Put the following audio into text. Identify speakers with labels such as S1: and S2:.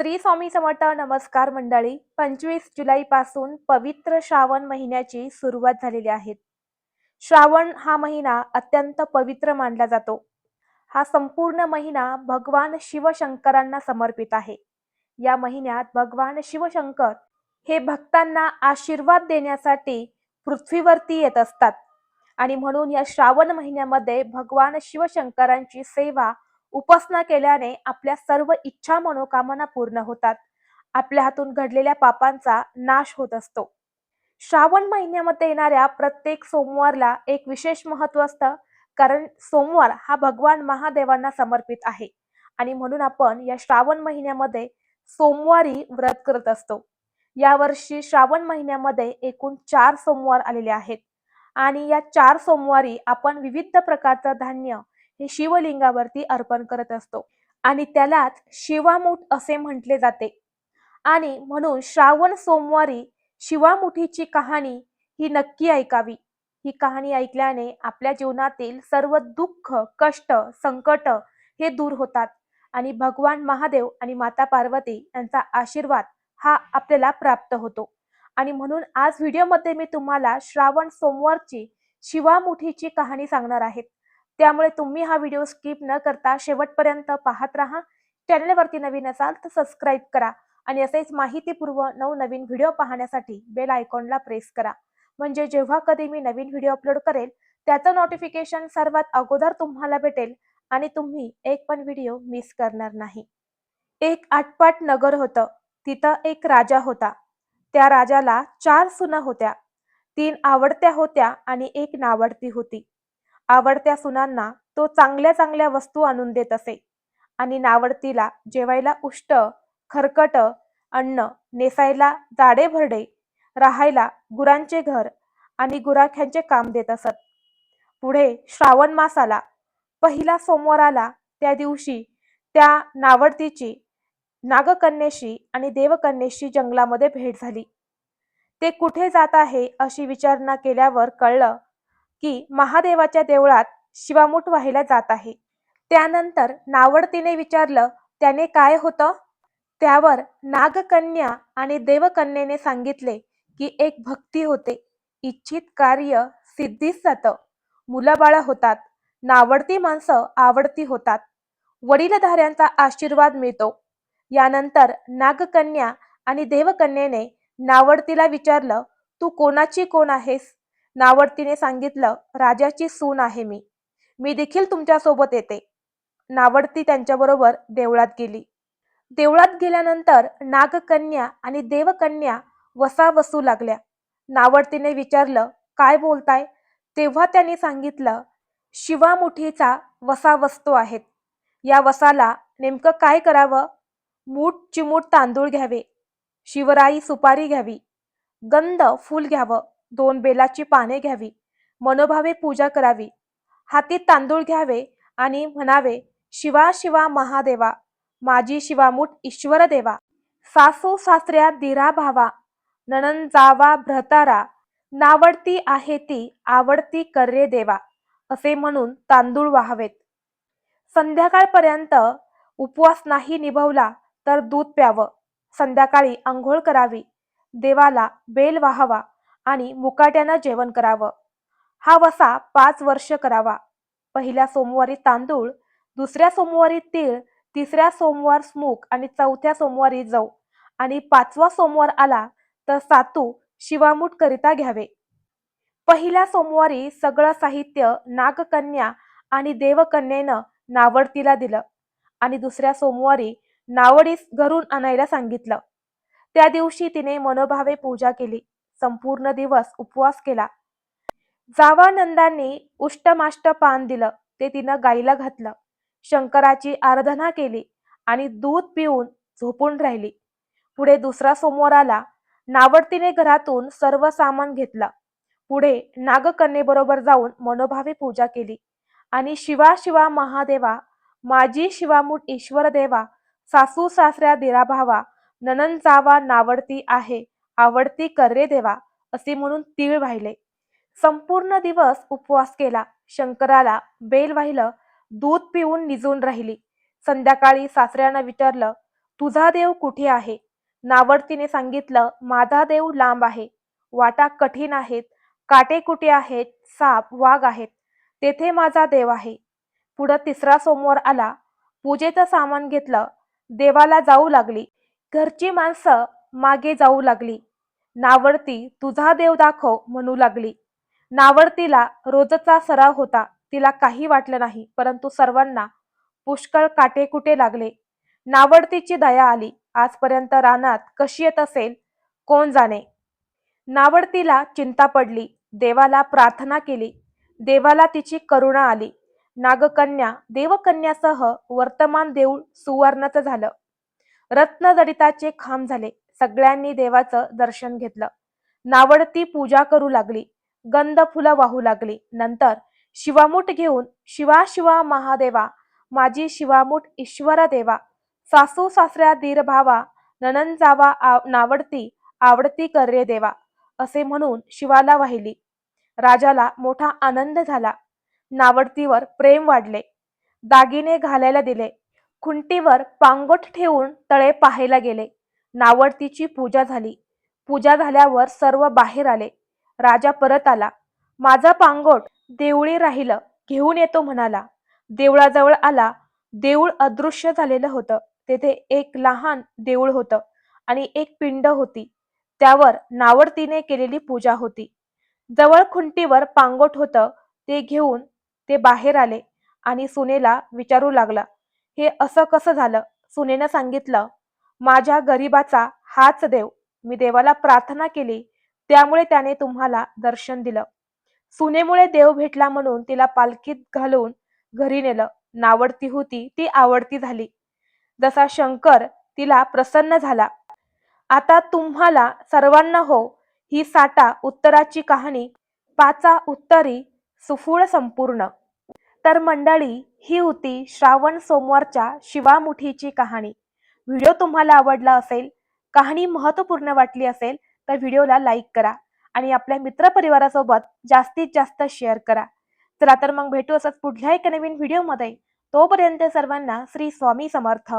S1: श्री स्वामी समर्थ नमस्कार मंडळी. पंचवीस जुलै पासून पवित्र श्रावण महिन्याची सुरुवात झालेली आहे. श्रावण हा महिना अत्यंत पवित्र मानला जातो. हा संपूर्ण महिना भगवान शिवशंकरांना समर्पित आहे. या महिन्यात भगवान शिवशंकर हे भक्तांना आशीर्वाद देण्यासाठी पृथ्वीवरती येत असतात. आणि म्हणून या श्रावण महिन्यामध्ये भगवान शिवशंकरांची सेवा उपासना केल्याने आपल्या सर्व इच्छा मनोकामना पूर्ण होतात. आपल्या हातून घडलेल्या पापांचा नाश होत असतो. श्रावण महिन्यामध्ये येणाऱ्या प्रत्येक सोमवारला एक विशेष महत्त्व असतं. कारण सोमवार हा भगवान महादेवांना समर्पित आहे. आणि म्हणून आपण या श्रावण महिन्यामध्ये सोमवारी व्रत करत असतो. यावर्षी श्रावण महिन्यामध्ये एकूण चार सोमवार आलेले आहेत. आणि या चार सोमवारी आपण विविध प्रकारचं धान्य हे शिवलिंगावरती अर्पण करत असतो. आणि त्यालाच शिवामूठ असे म्हटले जाते. आणि म्हणून श्रावण सोमवारी शिवामुठीची कहाणी ही नक्की ऐकावी. ही कहाणी ऐकल्याने आपल्या जीवनातील सर्व दुःख कष्ट संकट हे दूर होतात. आणि भगवान महादेव आणि माता पार्वती यांचा आशीर्वाद हा आपल्याला प्राप्त होतो. आणि म्हणून आज व्हिडिओमध्ये मी तुम्हाला श्रावण सोमवारची शिवामुठीची कहाणी सांगणार आहे. त्यामुळे तुम्ही हा व्हिडिओ स्किप न करता शेवटपर्यंत पाहत राहा. चॅनलवरती नवीन असाल तर सबस्क्राईब करा आणि असेच माहितीपूर्व नवनवीन व्हिडिओ पाहण्यासाठी बेल आयकॉनला प्रेस करा. म्हणजे जेव्हा कधी मी नवीन व्हिडिओ अपलोड करेल त्याचं नोटिफिकेशन सर्वात अगोदर तुम्हाला भेटेल आणि तुम्ही एक पण व्हिडिओ मिस करणार नाही. एक आटपाट नगर होतं. तिथं एक राजा होता. त्या राजाला चार सुना होत्या. तीन आवडत्या होत्या आणि एक नावडती होती. आवडत्या सुनांना तो चांगल्या चांगल्या वस्तू आणून देत असे. आणि नावडतीला जेवायला उष्ट खरकट अन्न नेसायला जाडे भरडे राहायला गुरांचे घर आणि गुराख्यांचे काम देत असत. पुढे श्रावण मासाला पहिला सोमवार आला त्या दिवशी त्या नावडतीची नागकन्येशी आणि देवकन्येशी जंगलामध्ये भेट झाली. ते कुठे जात आहे अशी विचारणा केल्यावर कळलं की महादेवाच्या देवळात शिवामूठ व्हायला जात आहे. त्यानंतर नावडतीने विचारलं त्याने काय होतं? त्यावर नागकन्या आणि देवकन्येने सांगितले की एक भक्ती होते. इच्छित कार्य सिद्धीस जातं. मुलं होतात. नावडती माणसं आवडती होतात. वडीलधाऱ्यांचा आशीर्वाद मिळतो. यानंतर नागकन्या आणि देवकन्येने नावडतीला विचारलं तू कोणाची कोण आहेस? नावडतीने सांगितलं राजाची सून आहे मी. मी देखील तुमच्यासोबत येते. नावडती त्यांच्याबरोबर देवळात गेली. देवळात गेल्यानंतर नागकन्या आणि देवकन्या वसा वसू लागल्या. नावडतीने विचारलं काय बोलताय? तेव्हा त्यांनी सांगितलं शिवामुठीचा वसा वस्तू आहेत या वसाला नेमकं काय करावं? मूठ चिमूट तांदूळ घ्यावे. शिवराई सुपारी घ्यावी. गंध फूल घ्यावं. दोन बेलाची पाने घ्यावी. मनोभावे पूजा करावी. हाती तांदूळ घ्यावे आणि म्हणावे शिवा शिवा महादेवा माझी शिवामूठ ईश्वर देवा सासू सासऱ्या दिरा भावा ननन जावा भ्रतारा नावडती आहे ती आवडती कर्रे देवा असे म्हणून तांदूळ वाहावेत. संध्याकाळपर्यंत उपवास नाही निभवला तर दूध प्यावं. संध्याकाळी आंघोळ करावी. देवाला बेल वाहावा. आणि मुकाट्यानं जेवण करावं. हा वसा पाच वर्ष करावा. पहिल्या सोमवारी तांदूळ दुसऱ्या सोमवारी तीळ तिसऱ्या सोमवार स्मूक आणि चौथ्या सोमवारी जव आणि पाचवा सोमवार आला तर सातू शिवामूठ करिता घ्यावे. पहिल्या सोमवारी सगळं साहित्य नागकन्या आणि देवकन्येनं नावडतीला दिलं आणि दुसऱ्या सोमवारी नावडीस घरून आणायला सांगितलं. त्या दिवशी तिने मनोभावे पूजा केली. संपूर्ण दिवस उपवास केला. जावानंदांनी उष्टमाष्ट पान दिलं. ते तिनं गाईला घातलं. शंकराची आराधना केली आणि दूध पिऊन झोपून राहिली. पुढे दुसरा सोमवार आला. नावडतीने घरातून सर्व सामान घेतलं. पुढे नागकन्येबरोबर जाऊन मनोभावे पूजा केली. आणि शिवा शिवा महादेवा माझी शिवामूठ ईश्वर देवा सासू सासऱ्या दिराभावा ननन जावा नावडती आहे. आवडती कर रे देवा असे म्हणून तीळ वाहिले. संपूर्ण दिवस उपवास केला. शंकराला बेल वाहिलं. दूध पिऊन निजून राहिली. संध्याकाळी सासऱ्यानं विचारलं तुझा देव कुठे आहे? नावडतीने सांगितलं माझा देव लांब आहे. वाटा कठीण आहेत. काटे कुठे आहेत? साप वाघ आहेत. तेथे माझा देव आहे. पुढं तिसरा सोमवार आला. पूजेचं सामान घेतलं. देवाला जाऊ लागली. घरची माणसं मागे जाऊ लागली. नावडती तुझा देव दाखव म्हणू लागली. नावडतीला रोजचा सराव होता तिला काही वाटलं नाही परंतु सर्वांना पुष्कळ काटेकुटे लागले. नावडतीची दया आली आजपर्यंत रानात कशी येत असेल? कोण जाणे? नावडतीला चिंता पडली देवाला प्रार्थना केली देवाला तिची करुणा आली. नागकन्या देवकन्यासह वर्तमान देऊळ सुवर्णाचं झालं. रत्नजडिताचे खांब झाले सगळ्यांनी देवाचं दर्शन घेतलं. नावडती पूजा करू लागली. गंध फुलं वाहू लागली. नंतर शिवामूठ घेऊन शिवा शिवा महादेवा माझी शिवामूठ ईश्वर देवा सासू सासऱ्या धीर भावा ननन जावा आव- नावडती आवडती कर रे देवा असे म्हणून शिवाला वाहिली. राजाला मोठा आनंद झाला. नावडतीवर प्रेम वाढले. दागिने घालायला दिले. खुंटीवर पांगोट ठेवून तळे पाहायला गेले. नावडतीची पूजा झाली. पूजा झाल्यावर सर्व बाहेर आले. राजा परत आला. माझा पांगोट देवळी राहिलं घेऊन येतो म्हणाला. देवळाजवळ आला. देऊळ अदृश्य झालेलं होतं. तेथे एक लहान देऊळ होतं आणि एक पिंड होती. त्यावर नावडतीने केलेली पूजा होती. जवळ खुंटीवर पांगोट होतं. ते घेऊन ते बाहेर आले आणि सुनेला विचारू लागला. हे असं कसं झालं? सुनेनं सांगितलं माझ्या गरिबाचा हाच देव. मी देवाला प्रार्थना केली. त्यामुळे त्याने तुम्हाला दर्शन दिलं. सुनेमुळे देव भेटला म्हणून तिला पालखीत घालून घरी नेलं. नावडती होती ती आवडती झाली. जसा शंकर तिला प्रसन्न झाला. आता तुम्हाला सर्वांना हो ही साटा उत्तराची कहाणी पाचा उत्तरी सुफूळ संपूर्ण. तर मंडळी ही होती श्रावण सोमवारच्या शिवामुठीची कहाणी. व्हिडिओ तुम्हाला आवडला असेल कहाणी महत्त्वपूर्ण वाटली असेल तर व्हिडिओला लाईक करा आणि आपल्या मित्रपरिवारासोबत जास्तीत जास्त शेअर करा. चला तर मग भेटू असंच पुढल्या एका नवीन व्हिडिओमध्ये. तोपर्यंत सर्वांना श्री स्वामी समर्थ.